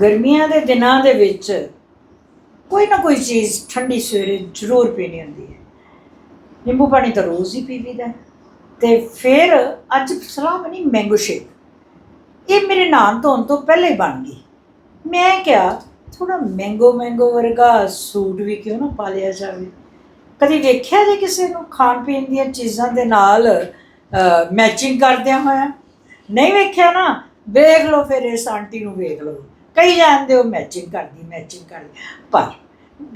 ਗਰਮੀਆਂ ਦੇ ਦਿਨਾਂ ਦੇ ਵਿੱਚ ਕੋਈ ਨਾ ਕੋਈ ਚੀਜ਼ ਠੰਡੀ ਸਵੇਰੇ ਜ਼ਰੂਰ ਪੀਣੀ ਹੁੰਦੀ ਹੈ। ਨਿੰਬੂ ਪਾਣੀ ਤਾਂ ਰੋਜ਼ ਹੀ ਪੀਵੀਦਾ ਹੈ। ਤੇ ਫਿਰ ਅੱਜ ਸਲਾਹ ਬਣੀ ਮੈਂਗੋ ਸ਼ੇਕ ਇਹ ਮੇਰੇ ਨਾਨ ਧੋਣ ਤੋਂ ਪਹਿਲੇ ਬਣ ਗਈ। ਮੈਂ ਕਿਹਾ ਥੋੜਾ ਮੈਂਗੋ ਮੈਂਗੋ ਵਰਗਾ ਸੂਟ ਵੀ ਕਿਉਂ ਨਾ ਪਾ ਲਿਆ ਜਾਵੇ? ਕਦੀ ਵੇਖਿਆ ਜੇ ਕਿਸੇ ਨੂੰ ਖਾਣ ਪੀਣ ਦੀਆਂ ਚੀਜ਼ਾਂ ਦੇ ਨਾਲ ਮੈਚਿੰਗ ਕਰਦਿਆਂ ਹੋਇਆ? ਨਹੀਂ ਵੇਖਿਆ ਨਾ? ਵੇਖ ਲਓ ਫਿਰ ਇਸ ਆਂਟੀ ਨੂੰ ਵੇਖ ਲਓ। ਕਈ ਜਾਣਦੇ ਹੋ ਮੈਚਿੰਗ ਕਰਦੀ ਮੈਚਿੰਗ ਕਰਦੀ ਪਰ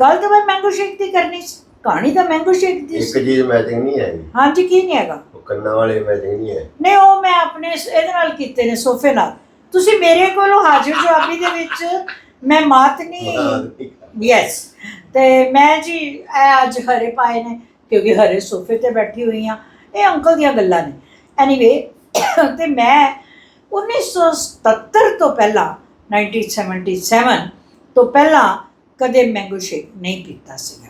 ਗੱਲ ਤਾਂ ਮੈਂ ਮੈਂਗੋ ਸ਼ੇਕ ਦੀ ਕਰਨੀ ਸੀ। ਕਹਾਣੀ ਤਾਂ ਮੈਂਗੋ ਸ਼ੇਕ ਦੀ ਇੱਕ ਸੀ। ਚੀਜ਼ ਮੈਚਿੰਗ ਨਹੀਂ ਆਈ ਹਾਂਜੀ ਕੀ ਨਹੀਂ ਹੈਗਾ? ਉਹ ਕੰਨਾਂ ਵਾਲੇ ਮੈਚਿੰਗ ਨਹੀਂ ਹੈ। ਨਹੀਂ ਉਹ ਮੈਂ ਆਪਣੇ ਸ- ਇਹਦੇ ਨਾਲ ਕੀਤੇ ਨੇ ਸੋਫੇ ਨਾਲ। ਤੁਸੀਂ ਮੇਰੇ ਕੋਲੋਂ ਹਾਜ਼ਰ ਜਵਾਬੀ ਦੇ ਵਿੱਚ ਮੈਂ ਮਾਤ ਨਹੀਂ ਯੈਸ ਤੇ ਮੈਂ ਜੀ ਇਹ ਅੱਜ ਹਰੇ ਪਾਏ ਨੇ ਕਿਉਂਕਿ ਹਰੇ ਸੋਫੇ ਤੇ ਬੈਠੀ ਹੋਈ ਆ ਇਹ ਅੰਕਲ ਦੀਆਂ ਗੱਲਾਂ ਨੇ। ਐਨੀਵੇ ਤੇ ਮੈਂ 1977 ਤੋਂ ਪਹਿਲਾਂ 1977 ਤੋਂ ਪਹਿਲਾਂ ਕਦੇ ਮੈਂਗੋ ਸ਼ੇਕ ਨਹੀਂ ਪੀਤਾ ਸੀਗਾ।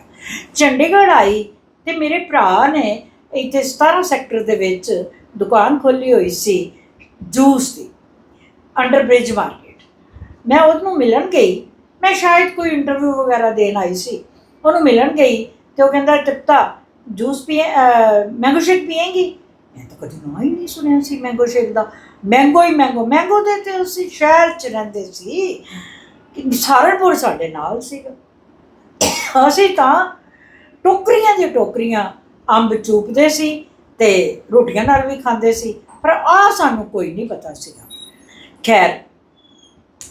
ਚੰਡੀਗੜ੍ਹ ਆਈ ਤੇ ਮੇਰੇ ਭਰਾ ਨੇ ਇੱਥੇ 17 ਸੈਕਟਰ ਦੇ ਵਿੱਚ ਦੁਕਾਨ ਖੋਲੀ ਹੋਈ ਸੀ, ਜੂਸ ਦੀ ਅੰਡਰ ਬ੍ਰਿਜ ਮਾਰਕੀਟ ਮੈਂ ਉਹਨੂੰ ਮਿਲਣ ਗਈ। ਮੈਂ ਸ਼ਾਇਦ ਕੋਈ ਇੰਟਰਵਿਊ ਵਗੈਰਾ ਦੇਣ ਆਈ ਸੀ। ਉਹਨੂੰ ਮਿਲਣ ਗਈ ਤੇ ਉਹ ਕਹਿੰਦਾ ਤਿਪਤਾ ਜੂਸ ਪੀਏ ਮੈਂਗੋ ਸ਼ੇਕ ਪੀਏਂਗੀ? ਮੈਂ ਤਾਂ ਕਦੇ ਨਾ ਹੀ ਨਹੀਂ ਸੁਣਿਆ ਸੀ ਮੈਂਗੋ ਸ਼ੇਕ ਦਾ। ਮਹਿੰਗੋ ਹੀ ਮਹਿੰਗੋ ਮੈਂਗੋ ਦੇ ਤੇ ਅਸੀਂ ਸ਼ਹਿਰ ਚ ਰਹਿੰਦੇ ਸੀ, ਕਿ ਸਹਾਰਨਪੁਰ ਸਾਡੇ ਨਾਲ ਸੀਗਾ। ਅਸੀਂ ਤਾਂ ਟੋਕਰੀਆਂ ਦੀ ਟੋਕਰੀਆਂ ਅੰਬ ਚੂਪਦੇ ਸੀ ਤੇ ਰੋਟੀਆਂ ਨਾਲ ਵੀ ਖਾਂਦੇ ਸੀ, ਪਰ ਆ ਸਾਨੂੰ ਕੋਈ ਨਹੀਂ ਪਤਾ ਸੀਗਾ। ਖੈਰ,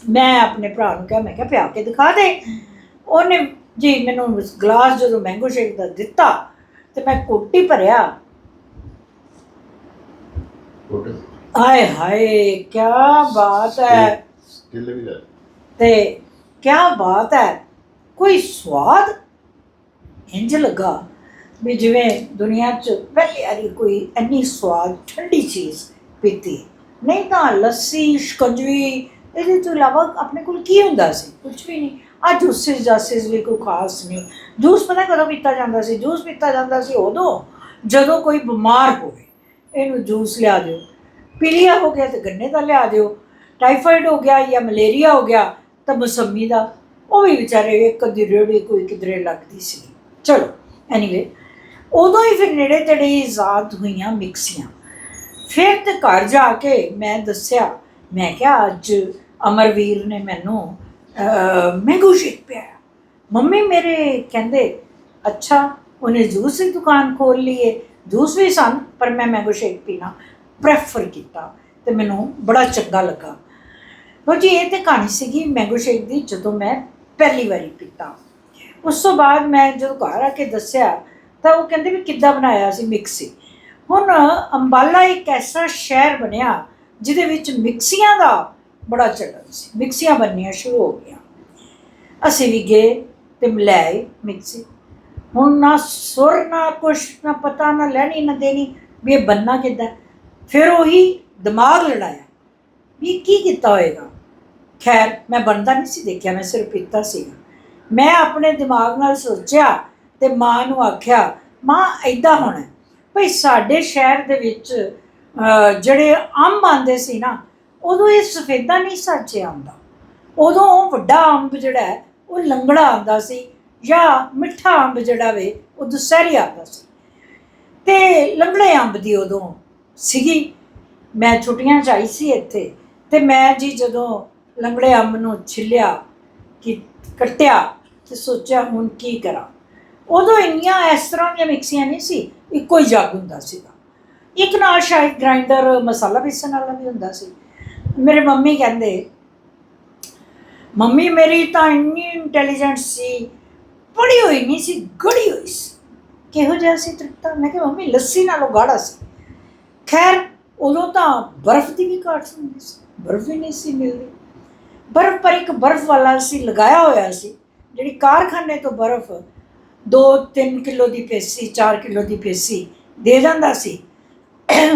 ਮੈਂ ਆਪਣੇ ਭਰਾ ਨੂੰ ਕਿਹਾ, ਮੈਂ ਕਿਹਾ, ਪਿਆ ਕੇ ਦਿਖਾ ਦੇ। ਉਹਨੇ ਜੀ ਮੈਨੂੰ ਗਲਾਸ ਜਦੋਂ ਮੈਂਗੋ ਸ਼ੇਕ ਦਾ ਦਿੱਤਾ ਤੇ ਮੈਂ ਕੋਟੀ ਭਰਿਆ। ਹਾਏ ਹਾਏ ਕੀ ਬਾਤ ਹੈ। ਸਟਿਲ ਵੀ ਤੇ ਕੀ ਬਾਤ ਹੈ ਕੋਈ ਸਵਾਦ ਇੰਜ ਲੱਗਾ ਵੀ ਜਿਵੇਂ ਦੁਨੀਆ 'ਚ ਪਹਿਲੀ ਵਾਰੀ ਕੋਈ ਇੰਨੀ ਸਵਾਦ ਠੰਡੀ ਚੀਜ਼ ਪੀਤੀ। ਨਹੀਂ ਤਾਂ ਲੱਸੀ ਸ਼ਿਕੰਜਵੀ ਇਹਦੇ ਤੋਂ ਇਲਾਵਾ ਆਪਣੇ ਕੋਲ ਕੀ ਹੁੰਦਾ ਸੀ? ਕੁਝ ਵੀ ਨਹੀਂ। ਆ ਜੂਸਿਸ ਜਾਸਿਸ ਵੀ ਕੋਈ ਖਾਸ ਨਹੀਂ। ਜੂਸ ਪਤਾ ਕਦੋਂ ਪੀਤਾ ਜਾਂਦਾ ਸੀ? ਜੂਸ ਪੀਤਾ ਜਾਂਦਾ ਸੀ ਉਦੋਂ ਜਦੋਂ ਕੋਈ ਬਿਮਾਰ ਹੋਵੇ। ਇਹਨੂੰ ਜੂਸ ਲਿਆ ਦਿਓ। ਪੀਲੀਆ ਹੋ ਗਿਆ ਤੇ ਗੰਨੇ ਦਾ ਲਿਆ ਦਿਓ। ਟਾਈਫਾਇਡ ਹੋ ਗਿਆ ਜਾਂ ਮਲੇਰੀਆ ਹੋ ਗਿਆ ਤਾਂ ਮਸੰਮੀ ਦਾ, ਉਹ ਵੀ ਵਿਚਾਰੇ ਇੱਕ ਅੱਧੀ ਰੇੜੀ ਕੋਈ ਕਿਧਰੇ ਲੱਗਦੀ ਸੀ। ਚਲੋ ਐਨੀਵੇ ਉਦੋਂ ਹੀ ਫਿਰ ਨੇੜੇ ਤੇੜੇ ਹੀ ਇਜਾਦ ਹੋਈਆਂ ਮਿਕਸੀਆਂ। ਫਿਰ ਤੇ ਘਰ ਜਾ ਕੇ ਮੈਂ ਦੱਸਿਆ, ਮੈਂ ਕਿਹਾ, ਅੱਜ ਅਮਰਵੀਰ ਨੇ ਮੈਨੂੰ ਮੈਂਗੋ ਸ਼ੇਕ ਪਿਆਇਆ। ਮੰਮੀ ਮੇਰੇ ਕਹਿੰਦੇ, ਅੱਛਾ, ਉਹਨੇ ਜੂਸ ਦੀ ਦੁਕਾਨ ਖੋਲ ਲਈ ਹੈ ਜੂਸ ਵੀ ਸਨ, ਪਰ ਮੈਂ ਮੈਂਗੋ ਸ਼ੇਕ ਪੀਣਾ। ਪ੍ਰੈਫਰ ਕੀਤਾ ਤੇ ਮੈਨੂੰ ਬੜਾ ਚੰਗਾ ਲੱਗਾ। ਲੋ ਜੀ, ਇਹ ਤੇ ਕਹਾਣੀ ਸੀਗੀ ਮੈਂਗੋ ਸ਼ੇਕ ਦੀ, ਜਦੋਂ ਮੈਂ ਪਹਿਲੀ ਵਾਰੀ ਪੀਤਾ। ਉਸ ਤੋਂ ਬਾਅਦ ਮੈਂ ਜਦੋਂ ਘਰ ਆ ਕੇ ਦੱਸਿਆ, ਤਾਂ ਉਹ ਕਹਿੰਦੇ ਵੀ ਕਿੱਦਾਂ ਬਣਾਇਆ ਸੀ ਮਿਕਸੀ ਹੁਣ ਅੰਬਾਲਾ ਇੱਕ ਐਸਾ ਸ਼ਹਿਰ ਬਣਿਆ, ਜਿਹਦੇ ਵਿੱਚ ਮਿਕਸੀਆਂ ਦਾ ਬੜਾ ਚਲਨ ਸੀ। ਮਿਕਸੀਆਂ ਬਣਨੀਆਂ ਸ਼ੁਰੂ ਹੋ ਗਈਆਂ। ਅਸੀਂ ਵੀ ਗਏ ਤੇ ਮਿਲਾਏ ਮਿਕਸੀ ਹੁਣ ਨਾ ਸੁਰ ਨਾ ਕੁਛ, ਨਾ ਪਤਾ, ਨਾ ਲੈਣੀ, ਨਾ ਦੇਣੀ, ਵੀ ਇਹ ਬੰਨਾ ਕਿੱਦਾਂ। ਫਿਰ ਉਹੀ ਦਿਮਾਗ ਲੜਾਇਆ। ਵੀ ਕੀ ਕੀਤਾ ਹੋਏਗਾ? ਖੈਰ, ਮੈਂ ਬਣਦਾ ਨਹੀਂ ਸੀ ਦੇਖਿਆ, ਮੈਂ ਸਿਰਫ ਪੀਤਾ ਸੀਗਾ। ਮੈਂ ਆਪਣੇ ਦਿਮਾਗ ਨਾਲ ਸੋਚਿਆ ਤੇ ਮਾਂ ਨੂੰ ਆਖਿਆ, ਮਾਂ ਐਦਾਂ ਹੋਣਾ ਹੈ। ਭਈ ਸਾਡੇ ਸ਼ਹਿਰ ਦੇ ਵਿੱਚ ਜਿਹੜੇ ਅੰਬ ਆਉਂਦੇ ਸੀ ਨਾ, ਉਦੋਂ ਇਹ ਸਫੇਦਾ ਨਹੀਂ ਸੱਚੇ ਆਉਂਦਾ ਉਦੋਂ ਉਹ ਵੱਡਾ ਅੰਬ ਜਿਹੜਾ ਉਹ ਲੰਗੜਾ ਆਉਂਦਾ ਸੀ ਜਾਂ ਮਿੱਠਾ ਅੰਬ ਜਿਹੜਾ ਵੇ, ਉਹ ਦੁਸਹਿਰੀ ਆਉਂਦਾ ਸੀ। ਤੇ ਲੰਗੜੇ ਅੰਬ ਦੀ ਉਦੋਂ ਸੀਗੀ। ਮੈਂ ਛੁੱਟੀਆਂ 'ਚ ਆਈ ਸੀ ਇੱਥੇ ਤੇ ਮੈਂ ਜੀ ਜਦੋਂ ਲੰਗੜੇ ਅੰਬ ਨੂੰ ਛਿੱਲਿਆ ਕਿ ਕੱਟਿਆ ਤੇ ਸੋਚਿਆ ਹੁਣ ਕੀ ਕਰਾਂ। ਉਦੋਂ ਇੰਨੀਆਂ ਇਸ ਤਰ੍ਹਾਂ ਦੀਆਂ ਮਿਕਸੀਆਂ ਨਹੀਂ ਸੀ, ਇੱਕੋ ਹੀ ਜੱਗ ਹੁੰਦਾ ਸੀਗਾ। ਇੱਕ ਨਾਲ ਸ਼ਾਇਦ ਗ੍ਰਾਈਂਡਰ ਮਸਾਲਾ ਪੀਸਣ ਵਾਲਾ ਵੀ ਹੁੰਦਾ ਸੀ। ਮੇਰੇ ਮੰਮੀ ਕਹਿੰਦੇ, ਮੰਮੀ, ਮੇਰੀ ਤਾਂ ਇੰਨੀ ਇੰਟੈਲੀਜੈਂਟ ਸੀ, ਪੜ੍ਹੀ ਹੋਈ ਨਹੀਂ ਸੀ ਗੜੀ ਹੋਈ ਸੀ। ਕਿਹੋ ਜਿਹਾ ਸੀ ਤ੍ਰਿਪਤਾ? ਮੈਂ ਕਿਹਾ, ਮੰਮੀ, ਲੱਸੀ ਨਾਲੋਂ ਗਾੜਾ ਸੀ। ਖੈਰ, ਉਦੋਂ ਤਾਂ ਬਰਫ਼ ਦੀ ਵੀ ਘਾਟ ਹੁੰਦੀ ਸੀ, ਬਰਫ਼ ਵੀ ਨਹੀਂ ਸੀ ਮਿਲਦੀ। ਬਰਫ਼ ਪਰ ਇੱਕ ਬਰਫ਼ ਵਾਲਾ ਸੀ ਲਗਾਇਆ ਹੋਇਆ ਸੀ, ਜਿਹੜੀ ਕਾਰਖਾਨੇ ਤੋਂ ਬਰਫ਼ 2-3 ਕਿਲੋ ਦੀ ਪੇਸੀ 4 ਕਿਲੋ ਦੀ ਪੇਸੀ ਦੇ ਜਾਂਦਾ ਸੀ,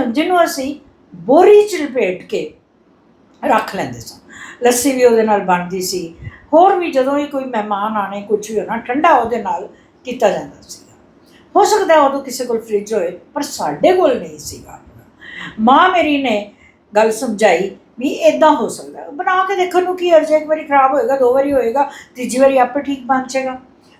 ਜਿਹਨੂੰ ਅਸੀਂ ਬੋਰੀ ਚ ਲਪੇਟ ਕੇ ਰੱਖ ਲੈਂਦੇ ਸਾਂ। ਲੱਸੀ ਵੀ ਉਹਦੇ ਨਾਲ ਬਣਦੀ ਸੀ, ਹੋਰ ਵੀ ਜਦੋਂ ਵੀ ਕੋਈ ਮਹਿਮਾਨ ਆਣੇ ਕੁਝ ਵੀ ਹੋਣਾ, ਠੰਡਾ ਉਹਦੇ ਨਾਲ ਕੀਤਾ ਜਾਂਦਾ ਸੀ ਹੋ ਸਕਦਾ ਉਦੋਂ ਕਿਸੇ ਕੋਲ ਫ੍ਰਿਜ ਹੋਏ, ਪਰ ਸਾਡੇ ਕੋਲ ਨਹੀਂ ਸੀਗਾ। ਮਾਂ ਮੇਰੀ ਨੇ ਗੱਲ ਸਮਝਾਈ ਵੀ ਇਦਾਂ ਹੋ ਸਕਦਾ। ਬਣਾ ਕੇ ਦੇਖਣ ਨੂੰ ਕੀ ਅਰਜ਼ੇ ਇੱਕ ਵਾਰੀ ਖਰਾਬ ਹੋਏਗਾ, ਦੋ ਵਾਰੀ ਹੋਏਗਾ, ਤੀਜੀ ਵਾਰੀ ਆਪੇ ਠੀਕ ਬਣ ਜਾਏਗਾ।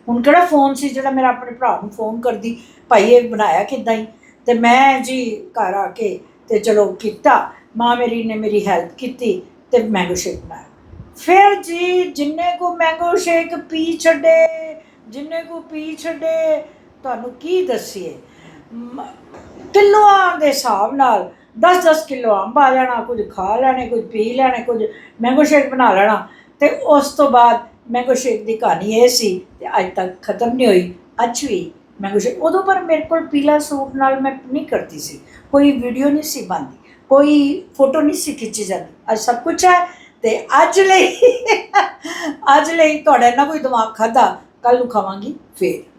ਹੁਣ ਕਿਹੜਾ ਫੋਨ ਸੀ ਜਿਹੜਾ ਮੇਰਾ ਆਪਣੇ ਭਰਾ ਨੂੰ ਫੋਨ ਕਰਦੀ, ਭਾਈ ਇਹ ਬਣਾਇਆ ਕਿੱਦਾਂ ਹੀ ਤੇ ਮੈਂ ਜੀ ਘਰ ਆ ਕੇ ਤੇ ਚਲੋ ਕੀਤਾ, ਮਾਂ ਮੇਰੀ ਨੇ ਮੇਰੀ ਹੈਲਪ ਕੀਤੀ ਤੇ ਮੈਂਗੋ ਸ਼ੇਕ ਬਣਾਇਆ। ਫਿਰ ਜੀ ਜਿੰਨੇ ਕੋ ਮੈਂਗੋ ਸ਼ੇਕ ਪੀ ਛੱਡੇ, ਜਿੰਨੇ ਕੋ ਪੀ ਛੱਡੇ, ਤੁਹਾਨੂੰ ਕੀ ਦੱਸੀਏ? ਮ- ਕਿਲੋਆਂ ਦੇ ਹਿਸਾਬ ਨਾਲ 10-10 ਕਿਲੋ ਅੰਬ ਆ ਜਾਣਾ ਕੁਝ ਖਾ ਲੈਣੇ, ਕੁਝ ਪੀ ਲੈਣੇ, ਕੁਝ ਮੈਂਗੋ ਸ਼ੇਕ ਬਣਾ ਲੈਣਾ। ਤੇ ਉਸ ਤੋਂ ਬਾਅਦ ਮੈਂਗੋ ਸ਼ੇਕ ਦੀ ਕਹਾਣੀ ਇਹ ਸੀ ਤੇ ਅੱਜ ਤੱਕ ਖਤਮ ਨਹੀਂ ਹੋਈ, ਅੱਜ ਵੀ ਮੈਂਗੋ ਸ਼ੇਕ ਉਦੋਂ ਪਰ ਮੇਰੇ ਕੋਲ ਪੀਲਾ ਸੂਟ ਨਾਲ ਮੈਂ ਨਹੀਂ ਕਰਦੀ ਸੀ। ਕੋਈ ਵੀਡੀਓ ਨਹੀਂ ਸੀ ਬਣਦੀ, ਕੋਈ ਫੋਟੋ ਨਹੀਂ ਸੀ ਖਿੱਚੀ ਜਾਂਦੀ। ਅੱਜ ਸਭ ਕੁਝ ਹੈ ਤੇ ਅੱਜ ਲਈ ਅੱਜ ਲਈ ਤੁਹਾਡਾ ਨਾ ਕੋਈ ਦਿਮਾਗ ਖਾਦਾ ਕੱਲ ਨੂੰ ਖਾਵਾਂਗੀ ਫੇਰ।